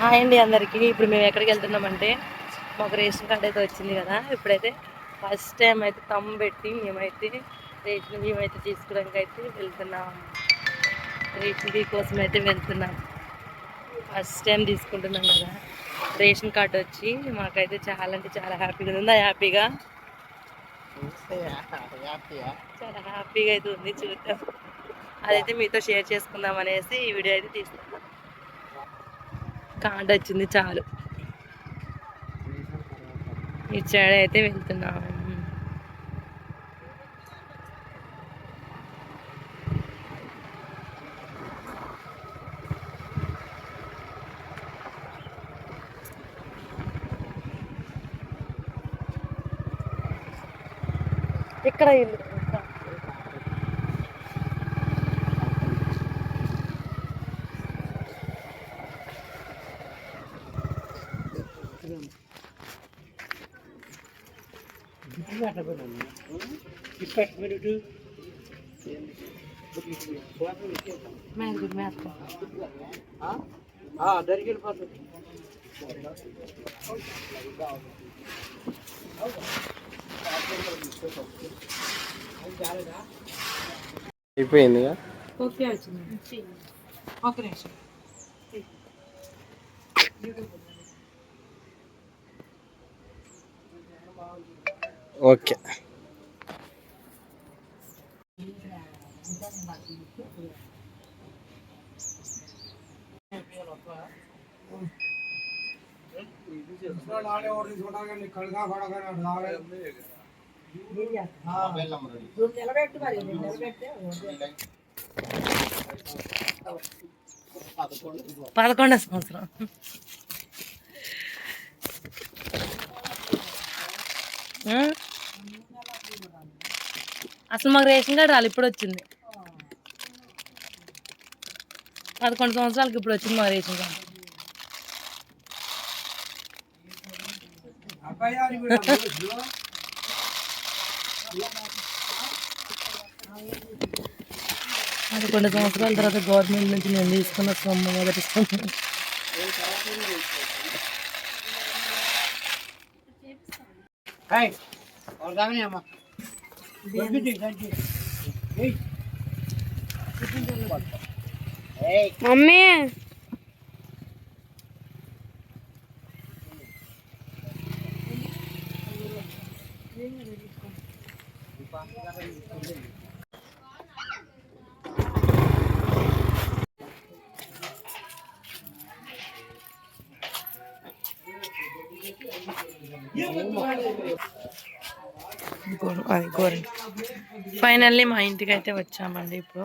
Hi అండి అందరికీ. ఇప్పుడు మేము ఎక్కడికి వెళ్తున్నామంటే మాకు రేషన్ కార్డ్ అయితే వచ్చింది కదా. ఇప్పుడైతే ఫస్ట్ టైం అయితే తమ్ పెట్టి మేమైతే రేషన్ బియ్యం అయితే తీసుకోవడానికి అయితే వెళ్తున్నాం. రేషన్ బియ్యం కోసం అయితే వెళ్తున్నాం. ఫస్ట్ టైం తీసుకుంటున్నాం కదా. రేషన్ కార్డ్ వచ్చి మాకైతే చాలా అంటే చాలా హ్యాపీగా ఉంది. హ్యాపీగా? చాలా హ్యాపీగా అయితే ఉంది చూద్దాం. అదైతే మీతో షేర్ చేసుకుందాం అనేసి ఈ వీడియో అయితే తీసుకున్నాం కాండ వచ్చింది చాలు. ఇచ్చాడు అయితే వెళ్తున్నాం. ఇక్కడ ఇల్లు. మేరకు అయిపోయిందిగా ఓకే వచ్చింది. ఒక నిమిషం. ఓకే పదకొండో సంవత్సరం ఆ? అసలు మాకు రేషన్ కార్డు రాలి ఇప్పుడు వచ్చింది. పదకొండు సంవత్సరాలకి ఇప్పుడు వచ్చింది మా రేషన్ కార్డు. పదకొండు సంవత్సరాల తర్వాత గవర్నమెంట్ నుంచి నేను తీసుకున్న సొమ్ము మొదటి సొమ్ము. మమ్మీ. గోరు- అది గోరెంట్ ఫైనల్లీ మా ఇంటికి అయితే వచ్చామండి ఇప్పుడు.